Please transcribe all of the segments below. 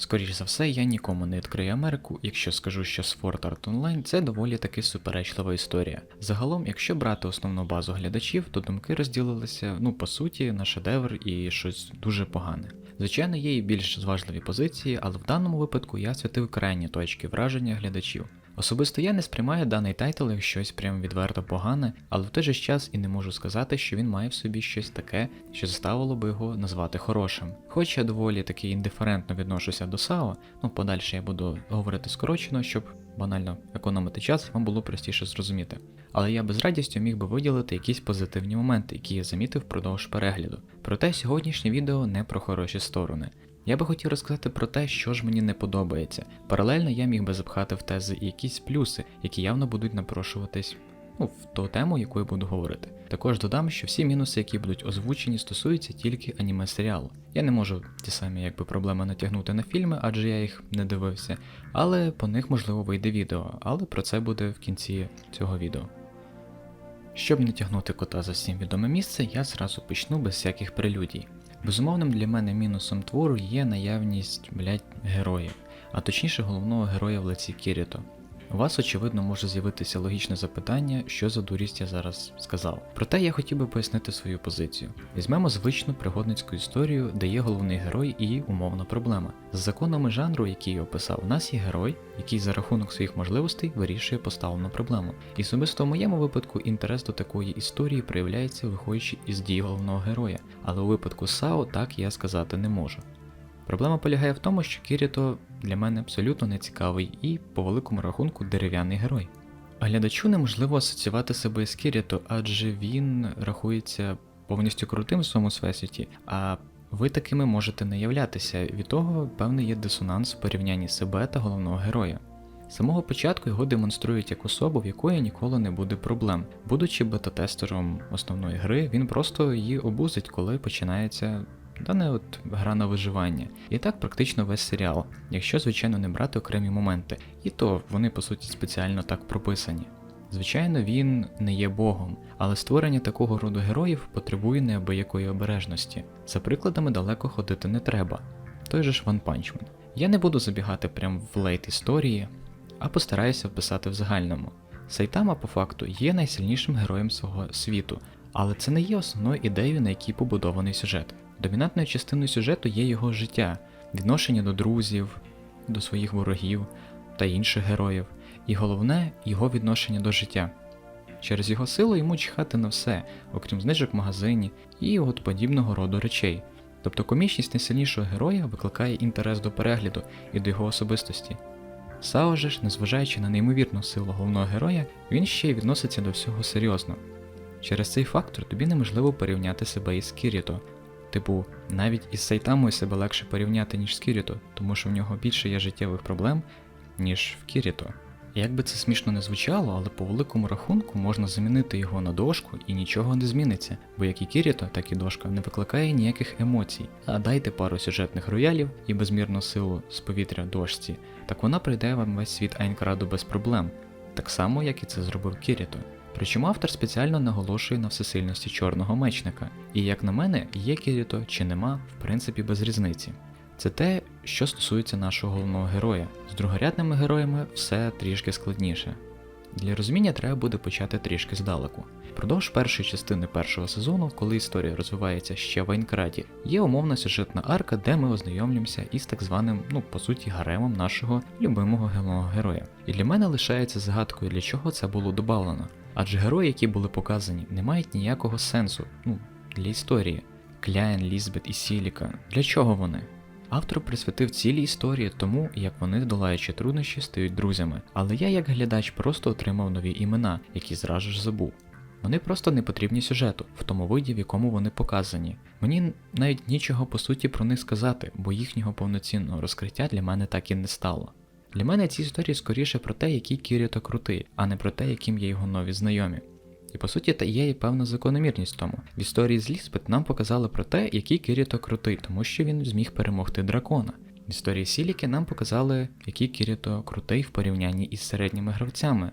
Скоріше за все, я нікому не відкрию Америку, якщо скажу, що Sword Art Online це доволі таки суперечлива історія. Загалом, якщо брати основну базу глядачів, то думки розділилися, ну по суті, на шедевр і щось дуже погане. Звичайно, є і більш зважливі позиції, але в даному випадку я святив крайні точки враження глядачів. Особисто я не сприймаю даний тайтл як щось прям відверто погане, але в той же час і не можу сказати, що він має в собі щось таке, що заставило би його назвати хорошим. Хоч я доволі таки індиферентно відношуся до САО, ну подальше я буду говорити скорочено, щоб банально економити час, вам було простіше зрозуміти. Але я без радістю міг би виділити якісь позитивні моменти, які я замітив впродовж перегляду. Проте сьогоднішнє відео не про хороші сторони. Я би хотів розказати про те, що ж мені не подобається. Паралельно я міг би запхати в тези і якісь плюси, які явно будуть напрошуватись ну, в ту тему, яку я буду говорити. Також додам, що всі мінуси, які будуть озвучені, стосуються тільки аніме серіалу. Я не можу ті самі якби проблеми натягнути на фільми, адже я їх не дивився, але по них можливо вийде відео, але про це буде в кінці цього відео. Щоб не тягнути кота за всім відоме місце, я зразу почну без всяких прелюдій. Безумовним для мене мінусом твору є наявність, блять, героїв, а точніше головного героя в лиці Кіріто. У вас, очевидно, може з'явитися логічне запитання, що за дурість я зараз сказав. Проте я хотів би пояснити свою позицію. Візьмемо звичну пригодницьку історію, де є головний герой і умовна проблема. З законами жанру, який я описав, у нас є герой, який за рахунок своїх можливостей вирішує поставлену проблему. І особисто в моєму випадку інтерес до такої історії проявляється, виходячи із дій головного героя, але у випадку САО так я сказати не можу. Проблема полягає в тому, що Кіріто для мене абсолютно не цікавий і, по великому рахунку, дерев'яний герой. А глядачу неможливо асоціювати себе з Кіріто, адже він рахується повністю крутим в своєму всесвіті, а ви такими можете не являтися. Від того певний є дисонанс в порівнянні себе та головного героя. З самого початку його демонструють як особу, в якої ніколи не буде проблем. Будучи бета-тестером основної гри, він просто її обузить, коли починається дане от гра на виживання. І так практично весь серіал, якщо, звичайно, не брати окремі моменти. І то вони по суті спеціально так прописані. Звичайно, він не є богом, але створення такого роду героїв потребує неабиякої обережності. За прикладами далеко ходити не треба. Той же ж One Punch. Я не буду забігати прям в лейт історії, а постараюся вписати в загальному. Сайтама, по факту, є найсильнішим героєм свого світу, але це не є основною ідеєю, на якій побудований сюжет. Домінантною частиною сюжету є його життя, відношення до друзів, до своїх ворогів та інших героїв, і головне його відношення до життя. Через його силу йому чхати на все, окрім знижок в магазині і от подібного роду речей. Тобто комічність найсильнішого героя викликає інтерес до перегляду і до його особистості. Сао же ж, незважаючи на неймовірну силу головного героя, він ще й відноситься до всього серйозно. Через цей фактор тобі неможливо порівняти себе із Кіріто. Типу, навіть із Сайтамою себе легше порівняти, ніж з Кіріто, тому що в нього більше є життєвих проблем, ніж в Кіріто. Як би це смішно не звучало, але по великому рахунку можна замінити його на дошку і нічого не зміниться, бо як і Кіріто, так і дошка не викликає ніяких емоцій. А дайте пару сюжетних роялів і безмірну силу з повітря дошці, так вона прийде вам весь світ Айнкраду без проблем, так само як і це зробив Кіріто. Причому автор спеціально наголошує на всесильності чорного мечника, і як на мене, є Кіріто чи нема, в принципі, без різниці. Це те, що стосується нашого головного героя. З другорядними героями все трішки складніше. Для розуміння треба буде почати трішки здалеку. Продовж першої частини першого сезону, коли історія розвивається ще в Айнкраді, є умовна сюжетна арка, де ми ознайомлюємося із так званим, ну по суті, гаремом нашого любимого головного героя. І для мене лишається загадкою, для чого це було додавлено. Адже герої, які були показані, не мають ніякого сенсу, ну, для історії. Кляйн, Лізбет і Сіліка. Для чого вони? Автор присвятив цілі історії тому, як вони, долаючи труднощі, стають друзями. Але я, як глядач, просто отримав нові імена, які зразу ж забув. Вони просто не потрібні сюжету, в тому виді, в якому вони показані. Мені навіть нічого по суті про них сказати, бо їхнього повноцінного розкриття для мене так і не стало. Для мене ці історії скоріше про те, який Кіріто крутий, а не про те, яким є його нові знайомі. І по суті, та є і певна закономірність тому. В історії з Ліспет нам показали про те, який Кіріто крутий, тому що він зміг перемогти дракона. В історії Сіліки нам показали, який Кіріто крутий в порівнянні із середніми гравцями.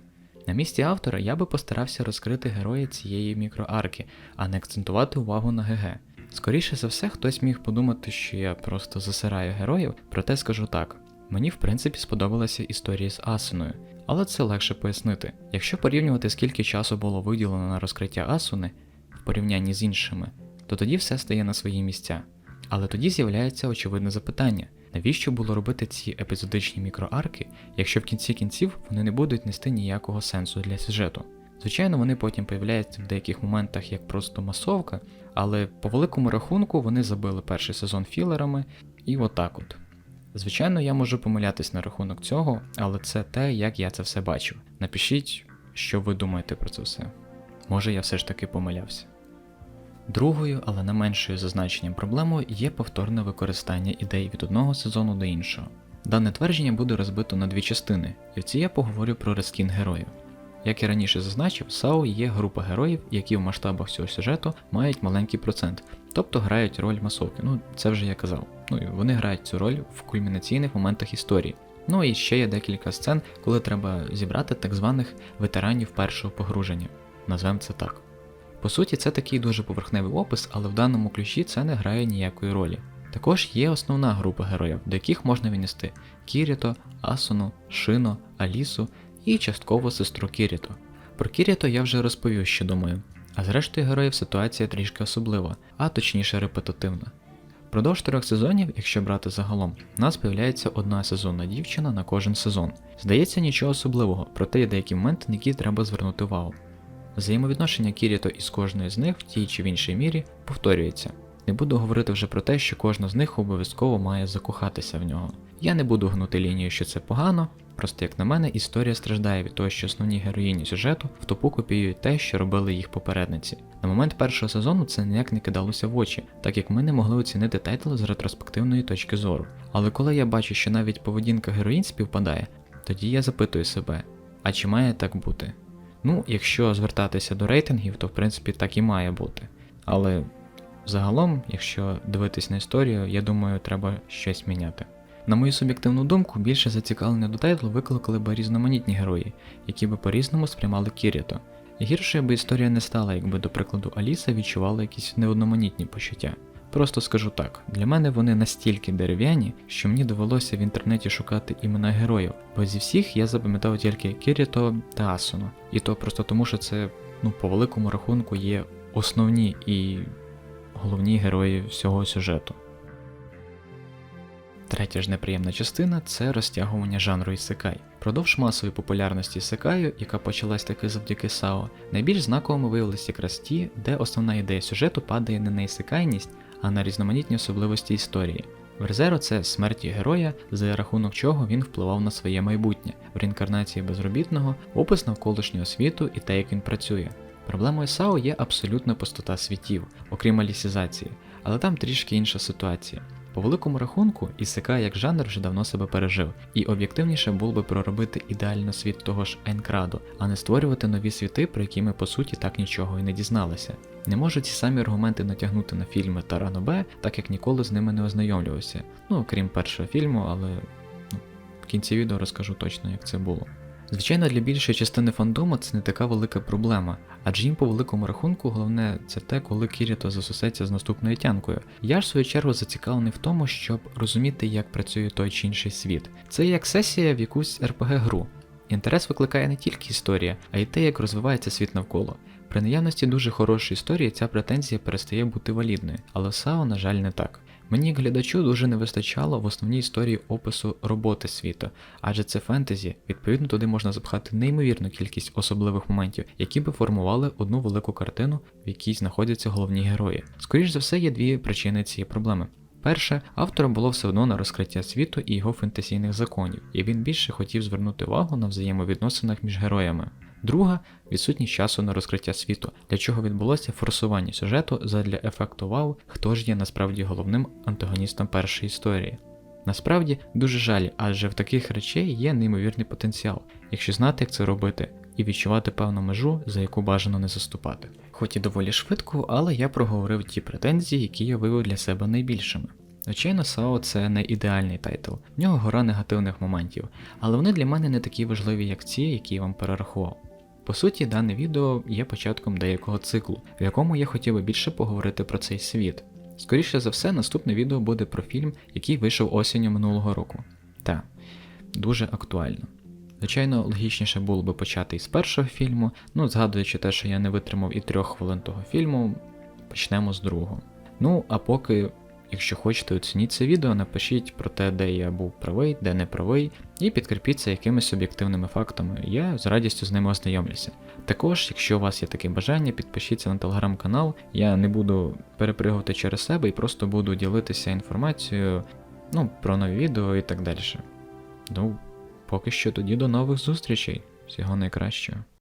На місці автора я би постарався розкрити героя цієї мікроарки, а не акцентувати увагу на ГГ. Скоріше за все, хтось міг подумати, що я просто засираю героїв, проте скажу так. Мені в принципі сподобалася історія з Асуною, але це легше пояснити. Якщо порівнювати, скільки часу було виділено на розкриття Асуни в порівнянні з іншими, то тоді все стає на свої місця. Але тоді з'являється очевидне запитання: навіщо було робити ці епізодичні мікроарки, якщо в кінці кінців вони не будуть нести ніякого сенсу для сюжету? Звичайно, вони потім появляються в деяких моментах як просто масовка, але по великому рахунку вони забили перший сезон філерами і отак от. Звичайно, я можу помилятись на рахунок цього, але це те, як я це все бачив. Напишіть, що ви думаєте про це все. Може, я все ж таки помилявся. Другою, але не меншою зазначенням проблемою є повторне використання ідей від одного сезону до іншого. Дане твердження буде розбито на дві частини, і в цій я поговорю про рескін героїв. Як і раніше зазначив, САУ є група героїв, які в масштабах цього сюжету мають маленький процент, тобто грають роль масовки. Ну, це вже я казав. Ну і вони грають цю роль в кульмінаційних моментах історії. Ну і ще є декілька сцен, коли треба зібрати так званих ветеранів першого погруження. Назвемо це так. По суті, це такий дуже поверхневий опис, але в даному ключі це не грає ніякої ролі. Також є основна група героїв, до яких можна віднести Кіріто, Асуну, Шино, Алісу і частково сестру Кіріто. Про Кіріто я вже розповів, що думаю, а зрештою героїв ситуація трішки особлива, а точніше репетитивна. Продовж трьох сезонів, якщо брати загалом, у нас з'являється одна сезонна дівчина на кожен сезон. Здається, нічого особливого, проте є деякі моменти, на які треба звернути увагу. Взаємовідношення Кіріто із кожною з них в тій чи в іншій мірі повторюється. Не буду говорити вже про те, що кожна з них обов'язково має закохатися в нього. Я не буду гнути лінію, що це погано, просто як на мене, історія страждає від того, що основні героїні сюжету в топу копіюють те, що робили їх попередниці. На момент першого сезону це ніяк не кидалося в очі, так як ми не могли оцінити тайтл з ретроспективної точки зору. Але коли я бачу, що навіть поведінка героїнь співпадає, тоді я запитую себе, а чи має так бути? Ну, якщо звертатися до рейтингів, то в принципі так і має бути. Але загалом, якщо дивитись на історію, я думаю, треба щось міняти. На мою суб'єктивну думку, більше зацікавлення до тайтлу викликали б різноманітні герої, які би по-різному сприймали Кіріто. Гіршою би історія не стала, якби, до прикладу, Аліса відчувала якісь неодноманітні почуття. Просто скажу так, для мене вони настільки дерев'яні, що мені довелося в інтернеті шукати імена героїв, бо зі всіх я запам'ятав тільки Кіріто та Асуну. І то просто тому, що це, ну, по великому рахунку, є основні і головні герої всього сюжету. Третя ж неприємна частина це розтягування жанру ісекай. Продовж масової популярності ісекаю, яка почалась таки завдяки САО, найбільш знаковими виявилися якраз ті, де основна ідея сюжету падає не на ісекайність, а на різноманітні особливості історії. Верзеро це смерті героя, за рахунок чого він впливав на своє майбутнє, в реінкарнації безробітного, опис навколишнього світу і те, як він працює. Проблемою САО є абсолютна пустота світів, окрім алісізації, але там трішки інша ситуація. По великому рахунку, Ісека як жанр вже давно себе пережив, і об'єктивніше було би проробити ідеально світ того ж Енкраду, а не створювати нові світи, про які ми по суті так нічого і не дізналися. Не можу ці самі аргументи натягнути на фільми та Ранобе, так як ніколи з ними не ознайомлювався. Ну крім першого фільму, але ну, в кінці відео розкажу точно, як це було. Звичайно, для більшої частини фандому це не така велика проблема, адже їм по великому рахунку головне це те, коли Кіріто засосеться з наступною тянкою. Я ж в свою чергу зацікавлений в тому, щоб розуміти, як працює той чи інший світ. Це як сесія в якусь РПГ-гру. Інтерес викликає не тільки історія, а й те, як розвивається світ навколо. При наявності дуже хорошої історії ця претензія перестає бути валідною, але САО, на жаль, не так. Мені глядачу дуже не вистачало в основній історії опису роботи світу, адже це фентезі, відповідно туди можна запхати неймовірну кількість особливих моментів, які би формували одну велику картину, в якій знаходяться головні герої. Скоріше за все, є дві причини цієї проблеми. Перше, авторам було все одно на розкриття світу і його фентезійних законів, і він більше хотів звернути увагу на взаємовідносинах між героями. Друга відсутність часу на розкриття світу, для чого відбулося форсування сюжету задля ефекту вау, хто ж є насправді головним антагоністом першої історії. Насправді дуже жаль, адже в таких речей є неймовірний потенціал, якщо знати, як це робити, і відчувати певну межу, за яку бажано не заступати. Хоч і доволі швидко, але я проговорив ті претензії, які я виявив для себе найбільшими. Звичайно, САО це не ідеальний тайтл, в нього гора негативних моментів, але вони для мене не такі важливі, як ці, які я вам перерахував. По суті, дане відео є початком деякого циклу, в якому я хотів би більше поговорити про цей світ. Скоріше за все, наступне відео буде про фільм, який вийшов осінню минулого року. Та, дуже актуально. Звичайно, логічніше було би почати із першого фільму, ну, згадуючи те, що я не витримав і трьох хвилин того фільму, почнемо з другого. Ну, а поки, якщо хочете, оцініть це відео, напишіть про те, де я був правий, де не правий, і підкріпіться якимись об'єктивними фактами. Я з радістю з ними ознайомлюся. Також, якщо у вас є таке бажання, підпишіться на телеграм-канал. Я не буду перепригувати через себе і просто буду ділитися інформацією ну, про нові відео і так далі. Ну, поки що тоді до нових зустрічей. Всього найкращого.